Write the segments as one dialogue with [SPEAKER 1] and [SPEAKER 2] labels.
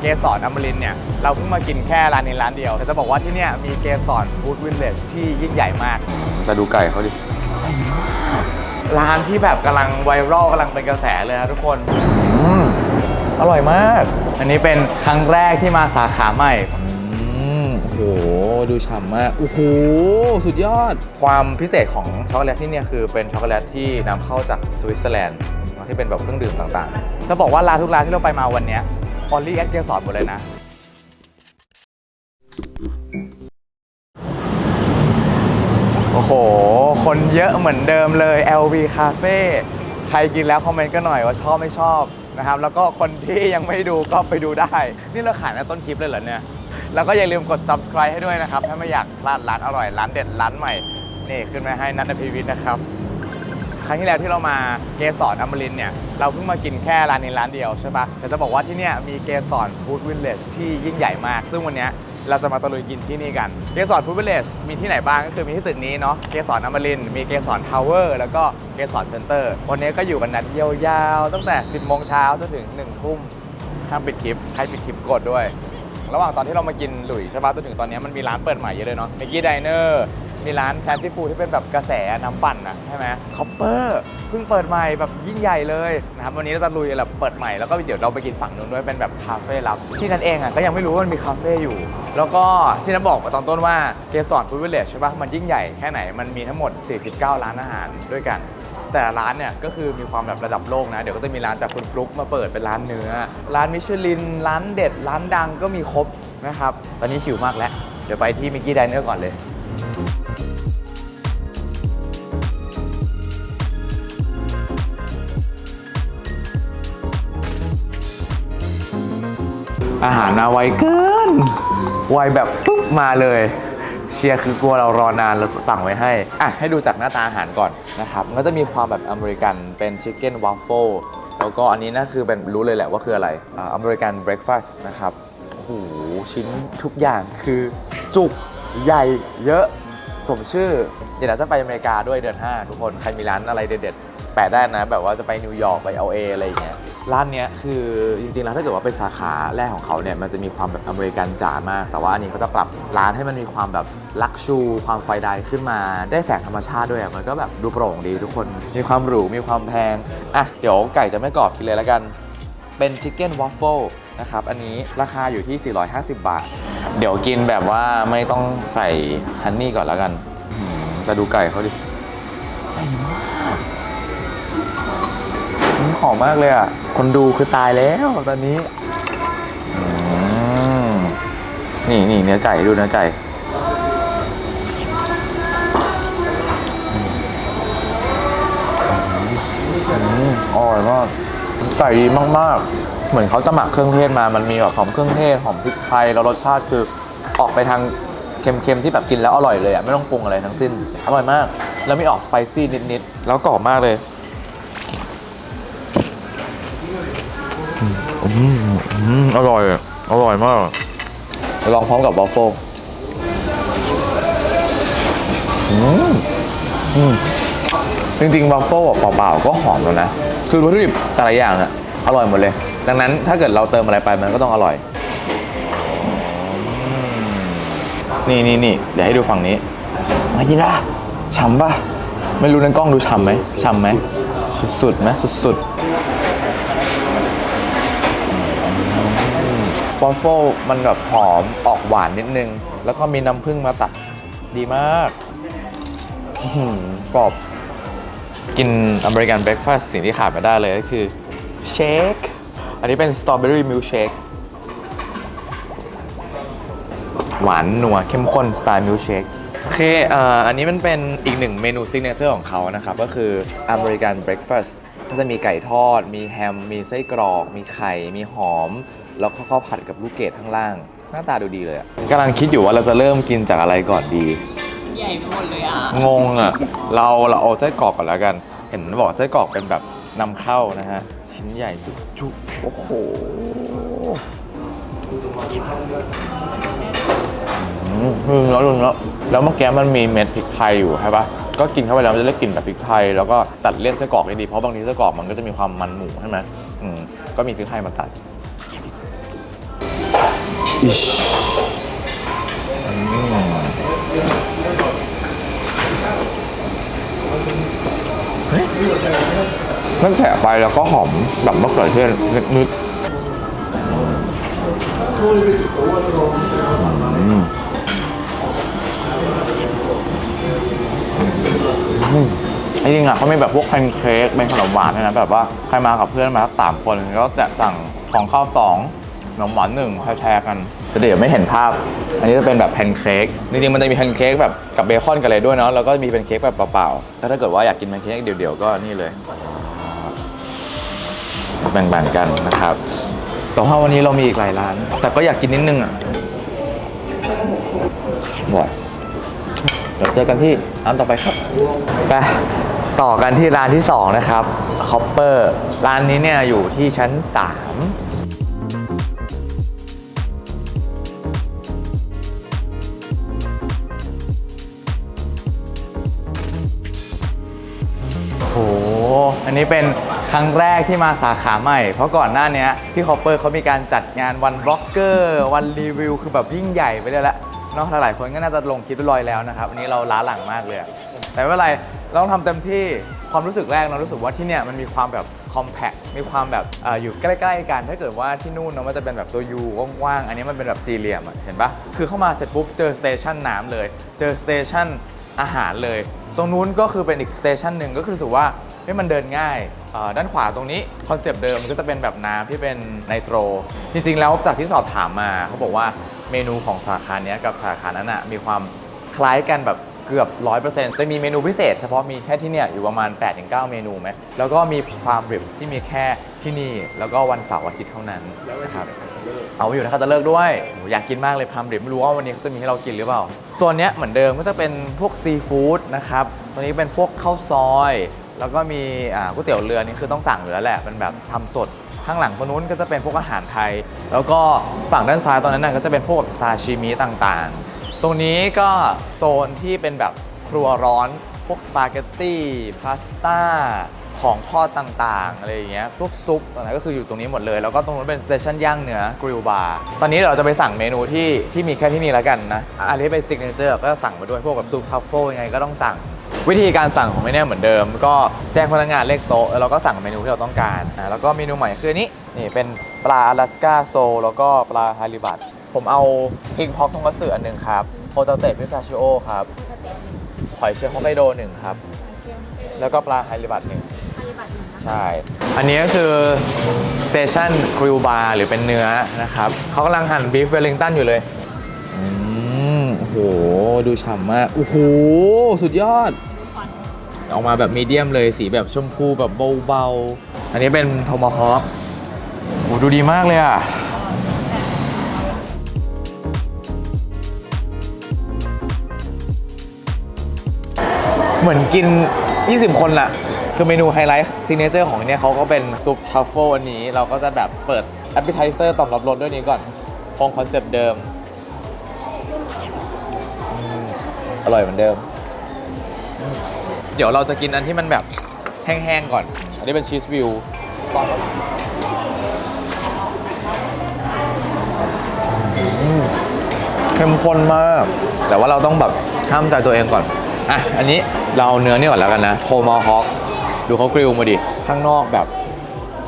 [SPEAKER 1] เกสรอมรินทร์เนี่ยเราเพิ่งมากินแค่ร้านนี้ร้านเดียว แต่จะบอกว่าที่เนี่ยมีเกสรฟู้ดวิลเลจที่ยิ่งใหญ่มาก
[SPEAKER 2] แต่ดูไก่เขาดิ
[SPEAKER 1] ร้านที่แบบกำลังไวรัลกำลังเป็นกระแสเลยนะทุกคน
[SPEAKER 2] อืม
[SPEAKER 1] อร่อยมาก อันนี้เป็นครั้งแรกที่มาสาขาใหม่
[SPEAKER 2] อืมโอ้โห ดูฉ่ำมาก โอ้โห สุดยอด
[SPEAKER 1] ความพิเศษของช็อกโกแลตที่เนี่ยคือเป็นช็อกโกแลตที่นำเข้าจากสวิตเซอร์แลนด์ที่เป็นแบบเครื่องดื่มต่างๆ จะบอกว่าร้านทุกร้านที่เราไปมาวันเนี้ ออลลี่แอดเกสรหมดเลยนะ โอ้โห คนเยอะเหมือนเดิมเลย LV Cafe ใครกินแล้วคอมเมนต์ก็หน่อยว่าชอบไม่ชอบนะครับ แล้วก็คนที่ยังไม่ดูก็ไปดูได้ นี่เราขายในต้นคลิปเลยเหรอเนี่ย แล้วก็อย่าลืมกด subscribe ให้ด้วยนะครับ ถ้าไม่อยากพลาดร้านอร่อย ร้านเด็ด ร้านใหม่ นี่ขึ้นมาให้นัทพีวิทย์นะครับ รั้งที่แล้วที่เรามาเกสรอมรินเนี่ยเราเพิ่งมากินแค่ร้านนี้ร้านเดียวใช่ปะแต่จะบอกว่าที่เนี่ยมีเกสรฟู้ดวิลเลจที่ยิ่งใหญ่มาก ซึ่งวันนี้เราจะมาตะลุยกินที่นี่กัน เกสรฟู้ดวิลเลจมีที่ไหนบ้างก็คือมีที่ตึกนี้เนาะ เกสรอมริน มีเกสรทาวเวอร์ แล้วก็เกสรเซ็นเตอร์ วันนี้ก็อยู่กันนัดยาวๆ ตั้งแต่ 10โมงเช้าจนถึง1ทุ่มห้ามปิดคลิป ใครปิดคลิปกดด้วย ระหว่างตอนที่เรามากินหลุยใช่ปะจนถึงตอนนี้มันมีร้านเปิดใหม่เยอะเลยเนาะมิกกี้ไดเนอร์ มีร้านแคนตี้ฟูที่เป็นแบบกระแสน้ำปั่นอะใช่ไหมคอปเปอร์เพิ่งเปิดใหม่แบบยิ่งใหญ่เลยนะครับวันนี้เราจะลุยแบบเปิดใหม่แล้วก็เดี๋ยวเราไปกินฝั่งนู้นด้วยเป็นแบบคาเฟ่ลับที่นั่นเองอะก็ยังไม่รู้ว่ามันมีคาเฟ่อยู่ แล้วก็ที่นั่นบอกไปตอนต้นว่าเกสรฟูดวิลเลจใช่ปะมันยิ่งใหญ่แค่ไหนมันมีทั้งหมด 49 ร้านอาหารด้วยกันแต่ร้านเนี่ยก็คือมีความแบบระดับโลกนะ เดี๋ยวก็จะมีร้านจากคุณฟลุกมาเปิดเป็นร้านเนื้อ ร้านมิชลิน ร้านเด็ด ร้านดังก็มีครบนะครับ ตอนนี้หิวมากแล้ว เดี๋ยวไปที่มิกกี้ไดเนอร์ก่อนเลย อาหารมาไวเกิน ไวแบบปุ๊บมาเลย เชียร์คือกลัวเรารอนานเราสั่งไว้ให้ อะ ให้ดูจากหน้าตาอาหารก่อนนะครับ มันก็จะมีความแบบอเมริกันเป็นชิคเก้นวัฟเฟิลแล้วก็อันนี้นะคือเป็นรู้เลยแหละว่าคืออะไรอ่าอเมริกันเบรคฟาสต์นะครับโอ้โหชิ้นทุกอย่างคือจุกใหญ่เยอะ สมชื่อ เดี๋ยวเราจะไปอเมริกาด้วยเดือน 5 ทุกคน ใครมีร้านอะไรเด็ดๆ แปะได้นะ แบบว่าจะไปนิวยอร์กไป LA ออะไรอย่างเงี้ย ร้านเนี้ยคือจริงๆ แล้วถ้าเกิดว่าเป็นสาขาแรกของเขาเนี่ย มันจะมีความแบบอเมริกันจ๋ามาก แต่ว่าอันนี้เขาจะปรับร้านให้มันมีความแบบลักชู ความไฟไดขึ้นมา ได้แสงธรรมชาติด้วยอะมันก็แบบดูโปร่งดีทุกคน มีความหรู มีความแพง อะ เดี๋ยวไก่จะไม่กรอบกินเลยแล้วกัน เป็นชิคเก้นวอฟเฟิล นะครับ อันนี้ราคาอยู่ที่ 450 บาท เดี๋ยวกินแบบว่าไม่ต้องใส่ฮันนี่ก่อนแล้วกันจะดูไก่เขาดิอืมหอมมากเลยอะ คนดูคือตายแล้วตอนนี้ นี่นี่เนื้อไก่ดูเนื้อไก่อร่อยมาก ไก่ดีมาก ๆ เหมือนเขาจะหมักเครื่องเทศมา มันมีแบบหอมเครื่องเทศหอมพริกไทยแล้วรสชาติคือออกไปทางเค็มๆที่แบบกินแล้วอร่อยเลยอะไม่ต้องปรุงอะไรทั้งสิ้นอร่อยมาก แล้วมีออกสไปซี่นิดๆแล้วกรอบมากเลยอืมอืมอร่อยอะอร่อยมาก ลองพร้อมกับวอฟเฟิลอืมอืมจริงๆบัฟเฟิลเปล่าๆก็หอมแล้วนะ คือวัตถุดิบแต่ละอย่างอะอร่อยหมดเลย ดังนั้นถ้าเกิดเราเติมอะไรไปมันก็ต้องอร่อย นี่นี่นี่เดี๋ยวให้ดูฝั่งนี้ มากินละฉ่ำปะไม่รู้ในกล้องดูฉ่ำไหมฉ่ำไหมสุดๆไหมสุดๆวัฟเฟิลมันแบบหอมออกหวานนิดนึง แล้วก็มีน้ำผึ้งมาตัดดีมากกรอบ กินอเมริกันเบรคฟาสต์สิ่งที่ขาดไม่ได้เลยก็คือเชค อันนี้เป็นสตรอเบอรี่มิลเชคหวานนัวเข้มข้นสไตล์มิลเชคโอเคเอ่ออันนี้มันเป็นอีกหนึ่งเมนูซิกเนเจอร์ของเขานะครับ ก็คืออเมริกันเบรคฟาสต์ก็จะมีไก่ทอด มีแฮม มีไส้กรอก มีไข่ มีหอม แล้วก็ข้าวผัดกับลูกเกดข้างล่าง หน้าตาดูดีเลยอะกำลังคิดอยู่ว่าเราจะเริ่มกินจากอะไรก่อนดี
[SPEAKER 3] ใหญ่หมดเลยอะ
[SPEAKER 1] งงอะเราเราเอาไส้กรอกก่อนแล้วกัน เห็นบอกไส้กรอกเป็นแบบนำเข้านะฮะ ชิ้นใหญ่จุกจุกโอ้โหอืมลืมแล้วลืมแล้วแล้วเมื่อกี้มันมีเม็ดพริกไทยอยู่ใช่ปะก็กินเข้าไปแล้วมันจะได้กลิ่นแบบพริกไทย แล้วก็ตัดเลี่ยนไส้กรอกได้ดี เพราะบางทีไส้กรอกมันก็จะมีความมันหมูใช่ไหมอืมก็มีพริกไทยมาตัดอ
[SPEAKER 2] อิ ชมันแฉะไปแล้วก็หอมแบบมะเขือเทศนิดๆจริงอะเขามีแบบพวกแพนเค้กเป็นขนมหวานด้วยนะแบบว่าใครมากับเพื่อนมาสักสามคนก็จะสั่งของข้าวสองขนมหวานหนึ่งแชร์กันแต่เดี๋ยวไม่เห็นภาพ อันนี้จะเป็นแบบแพนเค้กจริงๆมันจะมีแพนเค้กแบบกับเบคอนกันเลยด้วยเนาะแล้วก็มีแพนเค้กแบบเปล่าๆแล้วถ้าเกิดว่าอยากกินแพนเค้กเดี่ยวๆก็นี่เลย แบ่งๆกันนะครับ แต่ว่าวันนี้เรามีอีกหลายร้าน แต่ก็อยากกินนิดนึงอะบ่อยเดี๋ยวเจอกันที่ร้านต่อไปครับ
[SPEAKER 1] ไปต่อกันที่ร้านที่ 2 นะครับคอปเปอร์ร้านนี้เนี่ยอยู่ที่ชั้น3โอ้โหอันนี้เป็น ครั้งแรกที่มาสาขาใหม่ เพราะก่อนหน้านี้ยที่คอปเปอร์เขามีการจัดงานวันบล็อกเกอร์ วันรีวิว คือแบบยิ่งใหญ่ไปเลยละเนาะหลายๆคนก็น่าจะลงคลิปไปลอยแล้วนะครับ อันนี้เราล้าหลังมากเลย แต่ไม่เป็นไรเราต้องทำเต็มที่ความรู้สึกแรกเรารู้สึกว่าที่เนี่ยมันมีความแบบคอมแพคมีความแบบออยู่ใกล้ๆกันถ้าเกิดว่าที่นู่นเนาะมันจะเป็นแบบตัวยูกว้างๆอันนี้มันเป็นแบบสี่เหลี่ยมเห็นปะคือเข้ามาเสร็จปุ๊บเจอสเตชันน้ำเลย เจอสเตชันอาหารเลย ตรงนู้นก็คือเป็นอีกสเตชันหนึ่งก็คือรู้สึกว่า ให้มันเดินง่ายด้านขวาตรงนี้คอนเซปต์เดิมมันก็จะเป็นแบบน้ำที่เป็นไนโตร จริง ๆ แล้วจากที่สอบถามมาเขาบอกว่าเมนูของสาขาเนี้ยกับสาขานั้นอะมีความคล้ายกันแบบเกือบ 100%จะมีเมนูพิเศษเฉพาะมีแค่ที่เนี่ยอยู่ประมาณ 8-9 เมนูไหมแล้วก็มีความริบที่มีแค่ที่นี่ แล้วก็วันเสาร์อาทิตย์เท่านั้นนะครับเอาไว้อยู่ในคาตาเลิกด้วยโอ้อยากกินมากเลยพามริบไม่รู้ว่าวันนี้เขาจะมีให้เรากินหรือเปล่าส่วนเนี้ยเหมือนเดิมก็จะเป็นพวกซีฟู้ดนะครับตัวนี้เป็นพวกข้าวซอย แล้วก็มีก๋วยเตี๋ยวเรือนี่คือต้องสั่งอยู่แล้วแหละเป็นแบบทำสดข้างหลังตรงนู้นก็จะเป็นพวกอาหารไทย แล้วก็ฝั่งด้านซ้ายตอนนั้นนะก็จะเป็นพวกซาชิมิต่างๆ ตรงนี้ก็โซนที่เป็นแบบครัวร้อนพวกสปาเกตตี้พาสต้าของทอดต่างๆอะไรอย่างเงี้ยพวกซุปอะไรก็คืออยู่ตรงนี้หมดเลย แล้วก็ตรงนู้นเป็นสเตชันย่างเนื้อกริลบาร์ตอนนี้เราจะไปสั่งเมนูที่ที่มีแค่ที่นี่แล้วกันนะอันนี้เป็นซิกเนเจอร์ก็จะสั่งมาด้วยพวกแบบซุปทัฟเฟิลยังไงก็ต้องสั่ง วิธีการสั่งของเมนูเหมือนเดิม ก็แจ้งพนักงานเลขโต๊ะแล้วเราก็สั่งเมนูที่เราต้องการอ่าแล้วก็เมนูใหม่คืออันนี้นี่เป็นปลาอลาสกาโซแล้วก็ปลาฮาริบัตผมเอาพิงพอกทงกัตสึอันหนึ่งครับโฮตาเตะพิซาชิโอครับหอยเชลล์ฮอกไกโดหนึ่งครับ แล้วก็ปลาไฮริบัตหนึ่งใช่ อันนี้ก็คือสเตชันกริลบาร์หรือเป็นเนื้อนะครับเขากำลังหั่นบีฟเวลลิงตันอยู่เลย
[SPEAKER 2] อืมโอ้โหดูฉ่ำมาก โอ้โห สุดยอด
[SPEAKER 1] ออกมาแบบมีเดียมเลยสีแบบชมพูแบบเบาๆ อันนี้เป็นโทมฮอ k โอ้ดูดีมากเลยอะเหมือนกิน 20 คนละคือเมนูไฮไลท์ซิเนเจอร์ของเนี่ยเขาก็เป็นซุปทัฟเฟิลอันนี้ เราก็จะแบบเปิดแอปเปิลไทเซอร์ต่อบรับรสด้วยนี้ก่อนคงคอนเซปต์เดิม อร่อยเหมือนเดิม ดี๋ยวเราจะกินอันที่มันแบบแห้งๆก่อน อันนี้เป็นชีสวิวเข้มข้นมาก แต่ว่าเราต้องแบบห้ามใจตัวเองก่อน อะ อันนี้เราเอาเนื้อนี่ก่อนแล้วกันนะโทมาฮอคดูเขากริลมาดิ ข้างนอกแบบ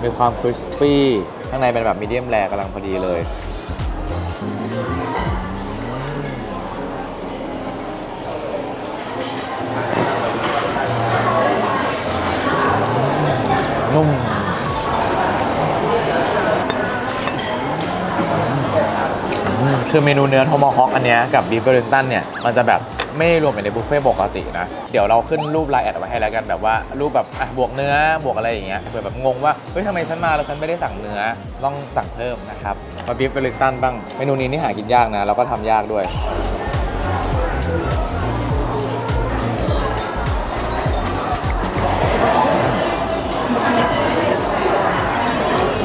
[SPEAKER 1] มีความคริสปี้ ข้างในเป็นแบบมีเดียมแรกำลังพอดีเลย นุ่มคือเมนูเนื้อโทมฮอ k อันเนี้ยกับบีฟเบอร์ n ตันเนี่ย มันจะแบบไม่รวมอยู่ในบุฟเฟ่ต์ปกตินะ เดี๋ยวเราขึ้นรูปไลน์แอดไว้ให้แล้วกันแบบว่ารูปแบบอะบวกเนื้อบวกอะไรอย่างเงี้ยเผื่อแบบงงว่าเฮ้ยทำไมฉันมาแล้วฉันไม่ได้สั่งเนื้อต้องสั่งเพิ่มนะครับมาบีฟเบอร์ n ตันบ้างเมนูนี้นี่หากินยากนะแล้วก็ทำยากด้วย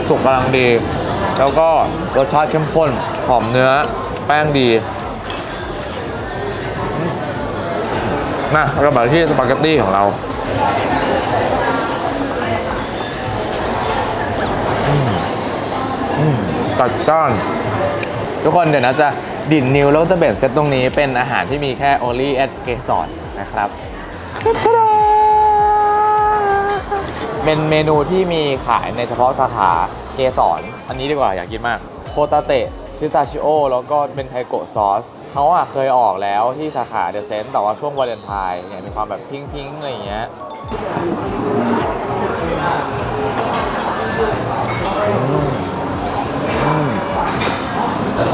[SPEAKER 1] สุกกำลังดี แล้วก็รสชาติเข้มข้น หอมเนื้อ แป้งดีอืมาเรากลับมาที่สปาเกตตี้ของเราอืมอืมจัดจ้านทุกคนเดี๋ยวนะจะดิ่นนิวแล้วจะเบ็ดเซตตรงนี้เป็นอาหารที่มีแค่ only at เกสรนะครับ เป็นเมนูที่มีขายในเฉพาะสาขาเกสรอันนี้ดีกว่าอยากกินมากโคตาเตะพิสตาชิโอแล้วก็เป็นไทโกะซอสเขาอะเคยออกแล้วที่สาขาเดอะเซนต์แต่ว่าช่วงวาเลนไทน์เนี่ยมีความแบบพิงพิงๆอะไรอย่างเงี้ย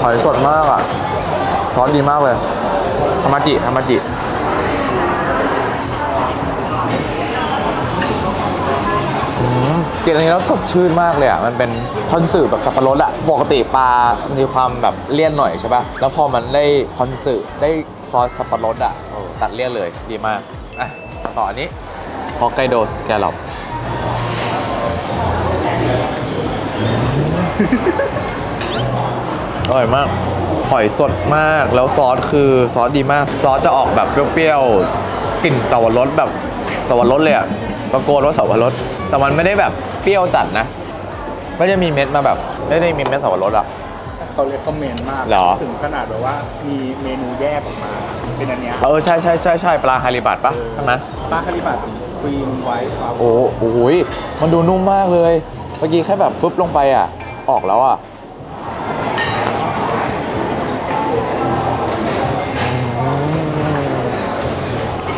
[SPEAKER 1] หอยสดมากอะซอสดีมากเลยทามาจิทามาจิ กินอันนี้แล้วสดชื่นมากเลยอะ มันเป็นคอนสึแบบสับปะรดอะ ปกติปลามันมีความแบบเลี่ยนหน่อยใช่ป่ะ แล้วพอมันได้คอนสึได้ซอสสับปะรดอะตัดเลี่ยนเลยดีมาก อะมาต่ออันนี้ฮอกไกโดสแกลลอปอร่อยมาก หอยสดมาก แล้วซอสคือซอสดีมาก ซอสจะออกแบบเปรี้ยวๆ กลิ่นสวรสแบบสวรสเลยอะ ตะโกนว่าสวรสแต่มันไม่ได้แบบเปรี้ยวจัดนะ ไม่ได้มีเม็ดมาแบบ ไม่ได้มีเม็ดสวรสอะ
[SPEAKER 4] เขาเลยคอมเมนต์มาก
[SPEAKER 1] เหรอ
[SPEAKER 4] ถึงขนาดแบบว่ามีเมนูแยกออกมา เป็นอันเนี้ย
[SPEAKER 1] เออ ใช่ใช่ใช่ใช่ปลาฮาริบัตปะใช่ไหม
[SPEAKER 4] ปลาคาริบัตครีมไวท์ฟลาว
[SPEAKER 1] โอ้โหยมันดูนุ่มมากเลย เมื่อกี้แค่แบบปุ๊บลงไปอะ ออกแล้วอะ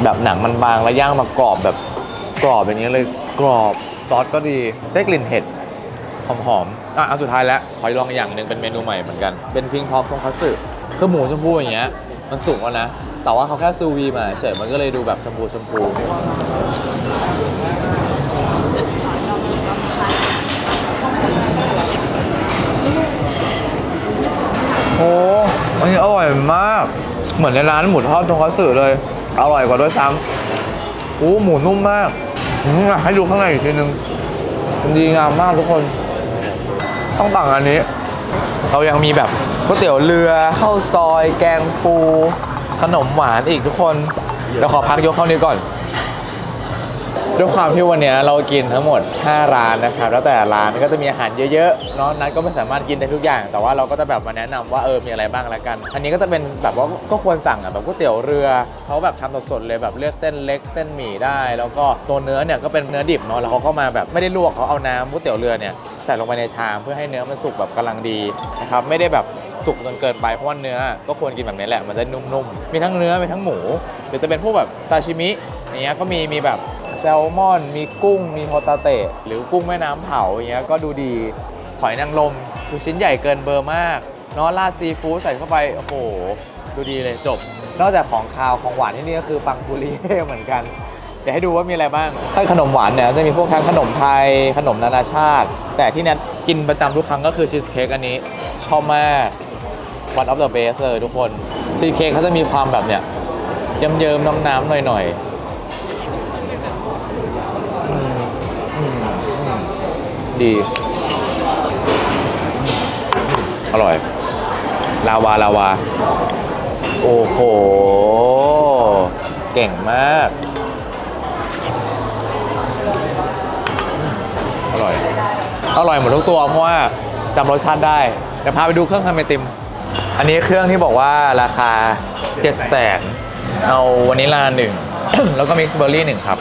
[SPEAKER 1] แบบหนังมันบางแล้วย่างมากรอบแบบ กรอบอย่างนี้ยเลยกรอบซอสก็ดีได้กลิ่นเห็ดหอมๆอะเอาสุดท้ายแล้วขอลองอย่างหนึ่งเป็นเมนูใหม่เหมือนกัน เป็นพิงพอกทงคัตสึคือหมูชมพูอย่างเงี้ยมันสุกแล้วนะ แต่ว่าเขาแค่ซูวีมาเฉยมันก็เลยดูแบบชมพูชมพูโอ้อันนี้อร่อยมาก เหมือนในร้านหมูทอดทงคัตสึเลย อร่อยกว่าด้วยซ้ำโอ้หมูนุ่มมาก อืมให้ดูข้างในอีกทีนึงดีงามมากทุกคน ต้องต่างอันนี้ เรายังมีแบบก๋วยเตี๋ยวเรือข้าวซอย แกงปู ขนมหวานอีกทุกคนเดี๋ยวขอพักยกเข้านี้ก่อน ด้วยความที่วันนี้เรากินทั้งหมด 5 ร้านนะครับ แล้วแต่ร้านก็จะมีอาหารเยอะๆเนาะนัทก็ไม่สามารถกินได้ทุกอย่าง แต่ว่าเราก็จะแบบมาแนะนำว่าเออมีอะไรบ้างละกัน อันนี้ก็จะเป็นแบบว่าก็ควรสั่งอะแบบก๋วยเตี๋ยวเรือเขาแบบทำสดๆเลยแบบเลือกเส้นเล็กเส้นหมี่ได้ แล้วก็ตัวเนื้อเนี่ยก็เป็นเนื้อดิบเนาะแล้วเขาก็มาแบบไม่ได้ลวกเขาเอาน้ำก๋วยเตี๋ยวเรือเนี่ยใส่ลงไปในชามเพื่อให้เนื้อมันสุกแบบกำลังดีนะครับไม่ได้แบบสุกจนเกินไปเพราะว่าเนื้อก็ควรกินแบบนี้แหละมันจะนุ่มๆ มีทั้งเนื้อมีทั้งหมูหรือจะเป็นพวกแบบซาชิมิอย่างเงี้ยก็มีมีแบบ แซลมอน มีกุ้ง มีโฮตาเตะ หรือกุ้งแม่น้ำเผาอย่างเงี้ยก็ดูดี หอยนางรมดูชิ้นใหญ่เกินเบอร์มากเนาะราดซีฟู้ดใส่เข้าไป โอ้โห ดูดีเลยจบ นอกจากของคาวของหวานที่นี่ก็คือปังปุรีเหมือนกัน เดี๋ยวให้ดูว่ามีอะไรบ้างถ้าขนมหวานเนี่ยจะมีพวกทั้งขนมไทย ขนมนานาชาติ แต่ที่แนทกินประจำทุกครั้งก็คือชีสเค้กอันนี้ชอบมาก one of the best เลยทุกคนชีสเค้กเขาจะมีความแบบเนี่ยเยิ้มๆน้ำๆหน่อยๆ ดี อร่อย ลาวา ลาวา โอ้โห เก่งมาก อร่อย อร่อยหมดทุกตัวเพราะว่าจำรสชาติได้ เดี๋ยวพาไปดูเครื่องทำไอติม อันนี้เครื่องที่บอกว่าราคา 7 0 0 0 0นเอาวานิลาหนึ่ง แล้วก็มิกซ์เบอร์รี่หนึ่งครับ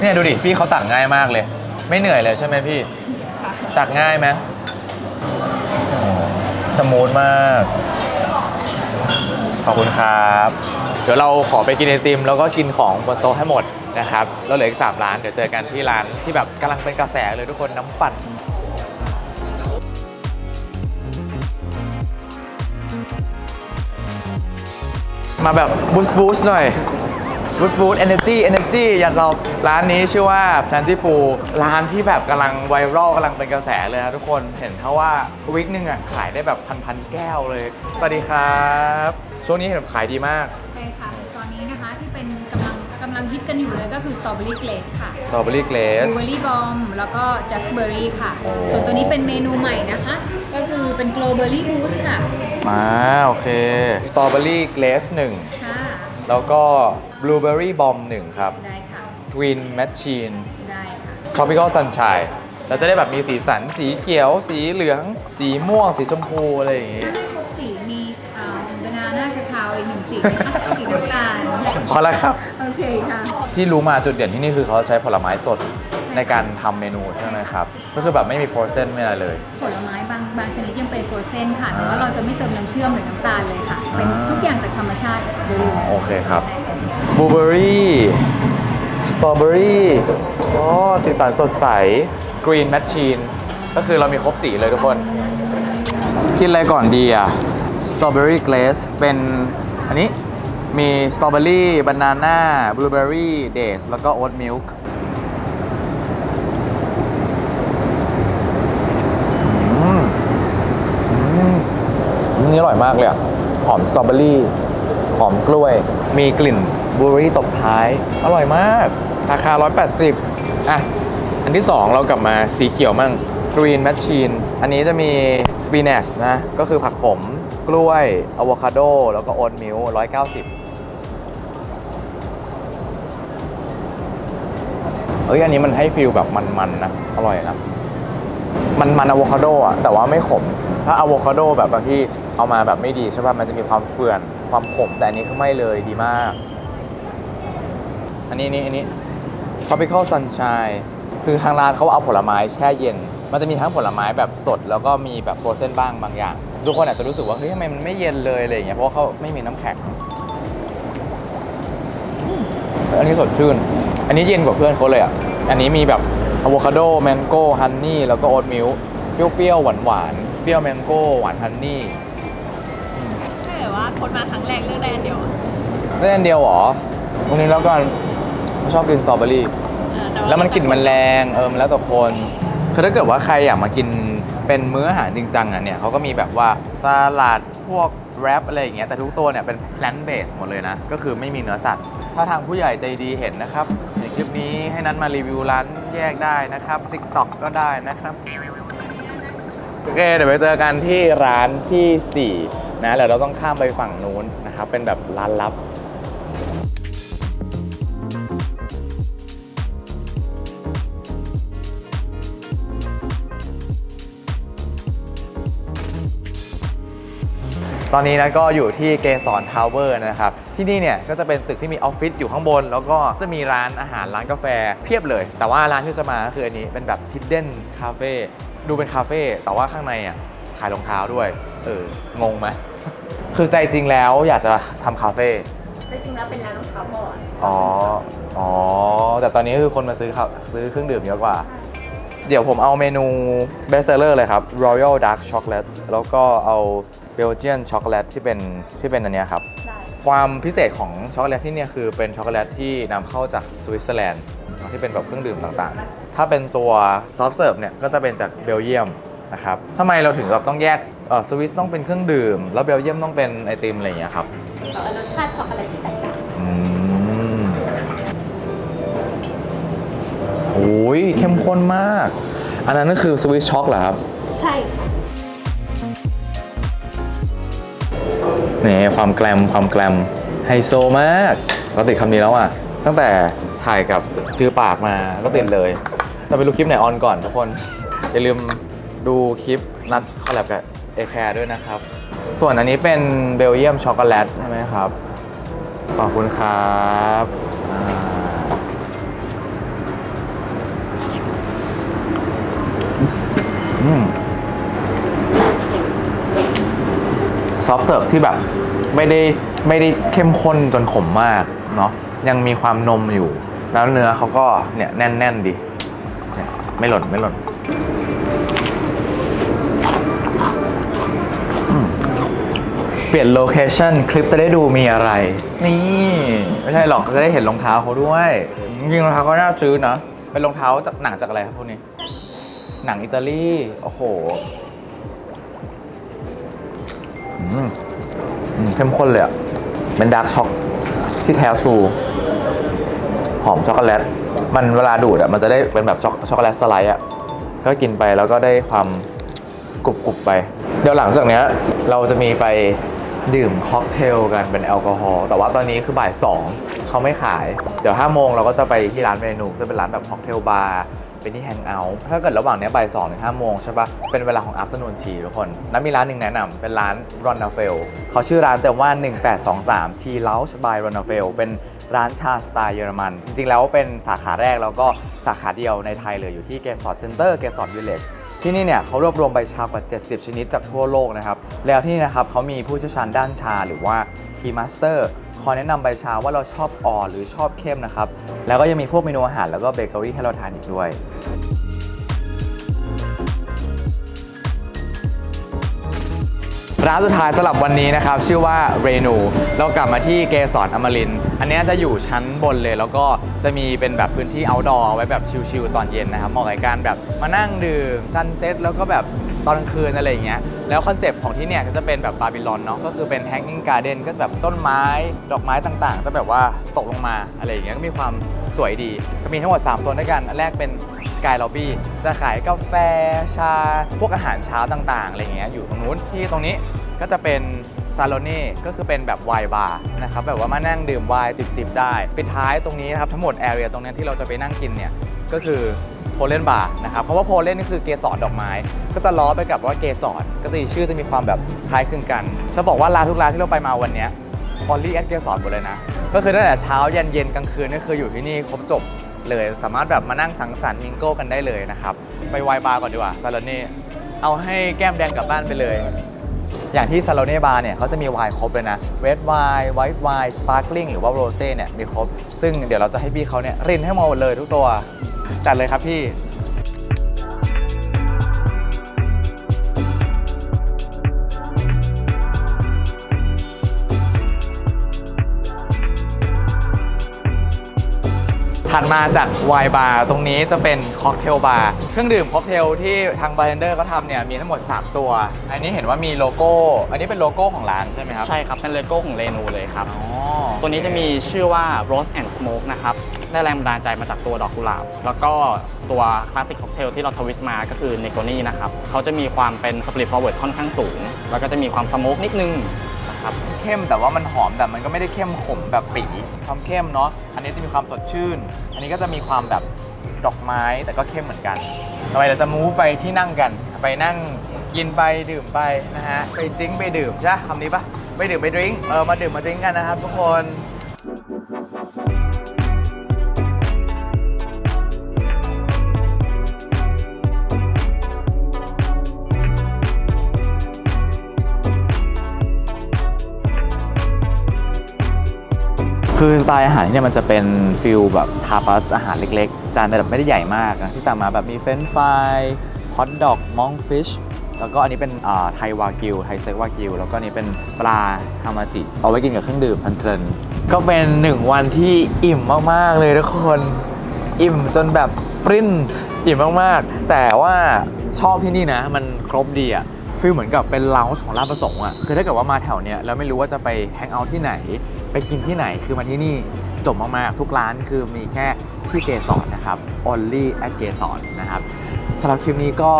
[SPEAKER 1] เนี่ยดูดิ พี่เขาตักง่ายมากเลย ไม่เหนื่อยเลยใช่ไหมพี่ ตักง่ายไหมสมูทมาก ขอบคุณครับ เดี๋ยวเราขอไปกินไอติม แล้วก็กินของบนโต๊ะให้หมดนะครับแล้วเหลืออีกสามร้านเดี๋ยวเจอกันที่ร้านที่แบบกำลังเป็นกระแสเลยทุกคนน้ำปั่นมาแบบบูสต์บูสต์หน่อย บูสต์บูสต์ energy energy อย่างเราร้านนี้ชื่อว่า Plentiful ร้านที่แบบกำลังไวรัลกำลังเป็นกระแสเลยนะทุกคนเห็นเขาว่าวิกหนึ่งอะขายได้แบบพันๆแก้วเลย สวัสดีครับ ช่วงนี้เห็นขายดีมาก
[SPEAKER 5] ใช่ค่ะ ตอนนี้นะคะที่เป็นกำลังกำลังฮิตกันอยู่เลยก็คือสตรอเบอรี่เกลสค่ะ
[SPEAKER 1] สตรอเบอรี่เกล
[SPEAKER 5] บ
[SPEAKER 1] ส
[SPEAKER 5] ลูเบอรี่บอม แล้วก็จัสเบอรี่ค่ะ
[SPEAKER 1] โอ้
[SPEAKER 5] ส่วนตัวนี้เป็นเมนูใหม่นะคะ ก็คือเป็นโกลเบอรี่บูสค่ะ
[SPEAKER 1] อ่าโอเค สตรอเบอรี่เกลสหนึ่ง
[SPEAKER 5] ค่ะ
[SPEAKER 1] แล้วก็บลูเบอรี่บอมหนึ่งครับ
[SPEAKER 5] ได้ค่ะ
[SPEAKER 1] Twin Machine
[SPEAKER 5] ได้ค่ะ
[SPEAKER 1] Tropical Sunshine เราจะได้แบบมีสีสัน สีเขียว สีเหลือง สีม่วง สีชมพู อะไรอย่างงี้
[SPEAKER 5] ถ้าได้ครบสีมีอีกหนึ่งสีนะคะสีน้ำตาล
[SPEAKER 1] พอแล้วครับ
[SPEAKER 5] โอเคค่ะ
[SPEAKER 1] ที่รู้มาจุดเด่นที่นี่คือเขาใช้ผลไม้สด ในการทำเมนูใช่ไหมครับ ก็คือแบบไม่มีโฟรเซนไม่อะไรเลย
[SPEAKER 5] ผลไม้บางบางชนิดยังเป็นโฟรเซนค่ะ แต่ว่าเราจะไม่เติมน้ำเชื่อมหรือน้ำตาลเลยค่ะ เป็น
[SPEAKER 1] อ่า
[SPEAKER 5] ทุกอย่างจากธรรมชาติเลย
[SPEAKER 1] โอเคครับบลูเบอรี่ สตรอเบอรี่ อ๋อ สีสันสดใส กรีนแมชชีน ก็คือเรามีครบสีเลยทุกคน กินอะไรก่อนดีอะ สตรอเบอรี่เกลสเป็นอันนี้มีสตรอเบอรี่บานาน่าบลูเบอรี่เดสแล้วก็โอ๊ตมิลค์อืมอืมอั นี่อร่อยมากเลยอะหอมสตรอเบอรี่ หอมกล้วย มีกลิ่นบลูเบอรี่ตบท้าย อร่อยมาก ราคา 180 อะ อันที่ 2 เรากลับมาสีเขียวมั่ง Green Machine อันนี้จะมีสปินัชนะ ก็คือผักขม กล้วยอะโวคาโด แล้วก็โอ๊ตมิล190เอ้ย อันนี้มันให้ฟิลแบบมันๆนะ อร่อยนะ มันมันอะโวคาโดอะ แต่ว่าไม่ขม ถ้าอะโวคาโดแบบบางที่เอามาแบบไม่ดีใช่ป่ะมันจะมีความเฟื่อนความขมแต่อันนี้คือไม่เลยดีมาก อันนี้นนี้อันนี้ tropical sunshine คือทางร้านเขาเอาผลไม้แช่เย็น มันจะมีทั้งผลไม้แบบสด แล้วก็มีแบบโฟรเซนบ้างบางอย่าง ทุกคนอาจจะรู้สึกว่าเฮ้ยทำไมมันไม่เย็นเลยอะไรอย่างเงี้ยเพราะว่าเขาไม่มีน้ำแข็งอันนี้สดชื่น อันนี้เย็นกว่าเพื่อนเขาเลยอะ อันนี้มีแบบอะโวคาโดแมงโก้ฮันนี่แล้วก็โอ๊ตมิลค์เปรี้ยวๆหวานๆ เปรี้ยวแมงโก้หวานฮันนี่
[SPEAKER 3] ใช่แต่ว่าคนมาครั้งแรกเลือกได้อันเดียวอะ
[SPEAKER 1] ได้อันเดียวเหรอตรงนี้แล้วกันชอบกินสตรอเบอรี่
[SPEAKER 3] เออต่า
[SPEAKER 1] แล้วมันกลิ่นมันแรงเออมันแล้วแต่คนคือถ้าเกิดว่าใครอยากมากินเป็นมื้ออาหารจริงจังอะเนี่ยเขาก็มีแบบว่าสลัดพวกแรปอะไรอย่างเงี้ยแต่ทุกตัวเนี่ยเป็น plant based หมดเลยนะ ก็คือไม่มีเนื้อสัตว์ ถ้าทางผู้ใหญ่ใจดีเห็นนะครับในคลิปนี้ให้นั้นมารีวิวร้านแยกได้นะครับ TikTok ก็ได้นะครับ โอเคเดี๋ยวไปเจอกันที่ร้านทีสี่4นะเดี๋ยวเราต้องข้ามไปฝั่งนู้นนะครับเป็นแบบร้านลับตอนนี้นะก็อยู่ที่เกสรทาวเวอร์นะครับ ที่นี่เนี่ยก็จะเป็นตึกที่มีออฟฟิศอยู่ข้างบน แล้วก็จะมีร้านอาหารร้านกาแฟเพียบเลย แต่ว่าร้านที่จะมาก็คืออันนี้เป็นแบบ hidden cafe ดูเป็นคาเฟ่แต่ว่าข้างในอะขายรองเท้าด้วย เอองงไหม คือใจจริงแล้วอยากจะทำคาเฟ่
[SPEAKER 3] จริงๆแล้วเป็นร้านรองเท้าบอด
[SPEAKER 1] อ๋อ อ๋อ แต่ตอนนี้คือคนมาซื้อเขาซื้อเครื่องดื่มเยอะกว่า เดี๋ยวผมเอาเมนู best seller เลยครับ Royal Dark Chocolate แล้วก็เอา Belgian Chocolate ที่เป็นที่เป็นอันเนี้ยครับ
[SPEAKER 3] ได้
[SPEAKER 1] ความพิเศษของช็อกโกแลตที่เนี่ยคือเป็นช็อกโกแลตที่นำเข้าจากสวิตเซอร์แลนด์ ที่เป็นแบบเครื่องดื่มต่างๆ ถ้าเป็นตัวซอฟต์เสิร์ฟเนี่ยก็จะเป็นจากเบลเยียมนะครับทำไมเราถึงแบบต้องแยกเอ่อสวิสต้องเป็นเครื่องดื่ม แล้วเบลเยียมต้องเป็นไอติมอะไรอย่างเงี้ยครับ
[SPEAKER 3] เออรสชาติช็อกโกแลตที่แตกต่าง
[SPEAKER 1] อืมโอ้ยเข้มข้นมาก อันนั้นก็คือสวิสช็อกเหรอครับ
[SPEAKER 3] ใช่
[SPEAKER 1] นี่ความแกลมความแกลมไฮโซมากเราติดคำนี้แล้วอะ ตั้งแต่ถ่ายกับจือปากมาก็ติดเลย เราไปดูคลิปไหนออนก่อนทุกคน อย่าลืมดูคลิปนัดคอลแลบกับเอแคร์ด้วยนะครับ ส่วนอันนี้เป็นเบลเยียมช็อกโกแลตใช่ไหมครับ ขอบคุณครับอ่าอืมซอฟต์เสิร์ฟที่แบบไม่ได้ไม่ได้เข้มข้นจนขมมากเนาะ ยังมีความนมอยู่ แล้วเนื้อเขาก็เนี่ยแน่น ๆ ดีเนี่ยไม่หล่นไม่หล่นเปลี่ยนโลเคชั่นคลิปจะได้ดูมีอะไร นี่ ไม่ใช่หรอกจะได้เห็นรองเท้าเขาด้วย จริงๆรองเท้าก็น่าซื้อนะ เป็นรองเท้าจากหนังจากอะไรครับพวกนี้ หนังอิตาลี โอ้โหเข้มข้นเลยอะเป็นดาร์กช็อกที่แท้ทรู หอมช็อกโกแลต มันเวลาดูดอะมันจะได้เป็นแบบช็อกช็อกโกแลตสไลด์อะก็กินไปแล้วก็ได้ความกรุบกรุบๆไป เดี๋ยวหลังจากเนี้ยเราจะมีไปดื่มค็อกเทลกันเป็นแอลกอฮอล์แต่ว่าตอนนี้คือบ่ายสองเขาไม่ขาย เดี๋ยวห้าโมงเราก็จะไปที่ร้านเมนูซึ่งเป็นร้านแบบค็อกเทลบาร์ เป็นที่แฮงเอาท์ถ้าเกิดระหว่างเนี้ยบ่ายสองถึงห้าโมงใช่ปะเป็นเวลาของ afternoon tea ทุกคนแล้วมีร้านหนึ่งแนะนำเป็นร้าน r o n a f e l เขาชื่อร้านเต็มว่า 1823 Tea Lounge by r o n a f e l เป็นร้านชาสไตล์เยอรมัน จริงๆแล้วเป็นสาขาแรกแล้วก็สาขาเดียวในไทยเลยอยู่ที่เกสรเซ็นเตอร์เกสรวิลเลจ ที่นี่เนี่ยเขารวบรวมใบชากว่า 70 ชนิดจากทั่วโลกนะครับ แล้วที่นี่นะครับเขามีผู้เชี่ยวชาญด้านชาหรือว่าทีมาสเตอร์ คอยแนะนำใบชาว่าเราชอบอ่อนหรือชอบเข้มนะครับ แล้วก็ยังมีพวกเมนูอาหารแล้วก็เบเกอรี่ให้เราทานอีกด้วยร้านสุดท้ายสำหรับวันนี้นะครับ ชื่อว่าเรนู เรากลับมาที่เกสรอมรินทร์ อันนี้จะอยู่ชั้นบนเลยแล้วก็จะมีเป็นแบบพื้นที่ outdoor ไว้แบบชิลๆตอนเย็นนะครับเหมาะกับการแบบมานั่งดื่มซันเซ็ตแล้วก็แบบตอนกลางคืนอะไรอย่างเงี้ยแล้วคอนเซปต์ของที่เนี่ยก็จะเป็นแบบบาบิลอนเนาะก็คือเป็น hanging garden ก็แบบต้นไม้ดอกไม้ต่างๆจะแบบว่าตกลงมาอะไรอย่างเงี้ยก็มีความสวยดี ก็มีทั้งหมด 3 โซนด้วยกัน อันแรกเป็น Sky Lobby จะขายกาแฟชา พวกอาหารเช้าต่างๆอะไรอย่างเงี้ยอยู่ตรงนู้นที่ตรงนี้ก็จะเป็น ซาโลเน่ก็คือเป็นแบบไวน์บาร์นะครับแบบว่ามานั่งดื่มไวน์จิบๆได้ ปิดท้ายตรงนี้นะครับทั้งหมดแอเรียตรงนี้ที่เราจะไปนั่งกินเนี่ยก็คือโพเลนบาร์นะครับเพราะว่าโพเลนนี่คือเกสรดอกไม้ ก็จะล้อไปกับว่าเกสรก็จะชื่อจะมีความแบบคล้ายคลึงกัน จะบอกว่าร้านทุกร้านที่เราไปมาวันนี้ออลลี่แอดเกสรหมดเลยนะ ก็คือตั้งแต่เช้ายันเย็นกลางคืนนี่คืออยู่ที่นี่ครบจบเลย สามารถแบบมานั่งสังสรรค์มิงโก้กันได้เลยนะครับ ไปไวน์บาร์ก่อนดีกว่าซาโลเน่เอาให้แก้มแดงกลับบ้านไปเลย อย่างที่ซาโลเน่บาร์เนี่ยเขาจะมีไวน์ครบเลยนะเรดไวน์ไวท์ไวน์สปาร์คลิงหรือว่าโรเซ่เนี่ยมีครบ ซึ่งเดี๋ยวเราจะให้พี่เขาเนี่ยรินให้หมดเลยทุกตัวจัดเลยครับพี่ ถัดมาจากไวน์บาร์ตรงนี้จะเป็นค็อกเทลบาร์เครื่องดื่มค็อกเทลที่ทางบาร์เทนเดอร์เขาทำเนี่ยมีทั้งหมด 3 ตัว อันนี้เห็นว่ามีโลโก้ อันนี้เป็นโลโก้ของร้านใช่ไหมครับ
[SPEAKER 6] ใช่ครับ เป็นเลโก้ของเรนูเลยครับ
[SPEAKER 1] อ๋อ
[SPEAKER 6] ตัวนี้จะมีชื่อว่า Rose and Smoke นะครับ ได้แรงบันดาลใจมาจากตัวดอกกุหลาบ แล้วก็ตัวคลาสสิกค็อกเทลที่เราทวิสต์มาก็คือเนโกนี่นะครับเขาจะมีความเป็นสปริตฟอร์เวิร์ดค่อนข้างสูง แล้วก็จะมีความสโมกนิดนึงนะ ครับ
[SPEAKER 1] เข้มแต่ว่ามันหอมแต่มันก็ไม่ได้เข้มขมแบบปีความเข้มเนาะอันนี้จะมีความสดชื่น อันนี้ก็จะมีความแบบดอกไม้แต่ก็เข้มเหมือนกันต่อไปเราจะมูฟไปที่นั่งกัน ไปนั่งกินไปดื่มไปนะฮะไปดริ้งไปดื่มใช่ปะคำนี้ปะไปดื่มไปดริ้งเออมาดื่มมาดริ้งกันนะครับทุกคน คือสไตล์อาหารเนี่ยมันจะเป็นฟิลแบบทาปาสอาหารเล็กๆ จานแบบไม่ได้ใหญ่มากนะที่สั่งมาแบบมีเฟรนฟรายฮอทดอกมองฟิชแล้วก็อันนี้เป็นไทยวากิวไทเซกวากิวแล้วก็อันนี้เป็นปลาฮามาจิ เอาไว้กินกับเครื่องดื่มเพลินๆก็เป็นหนึ่งวันที่อิ่มมากๆเลยทุกคนอิ่มจนแบบปริ้นอิ่มมากๆ แต่ว่าชอบที่นี่นะ มันครบดีอะฟีลเหมือนกับเป็นล o ว g e ของร้านประสงค์อะคือถ้าเกิดว่ามาแถวเนี้ยแล้วไม่รู้ว่าจะไปแฮงเอาท์ที่ไหน ไปกินที่ไหนคือมาที่นี่จบมากๆทุกร้านคือมีแค่ที่เกสรนะครับ only at เกสรนะครับสำหรับคลิปนี้ก็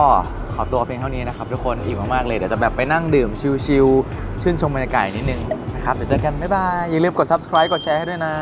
[SPEAKER 1] ขอตัวเพียงเท่านี้นะครับ ทุกคนอิ่มมากๆเลยเดี๋ยวจะแบบไปนั่งดื่มชิลๆชื่นชมบรรยากาศนิดนึงนะครับเดี๋ยวเจอกันบ๊ายบายอย่าลืมกด subscribe กดแชร์ให้ด้วยนะ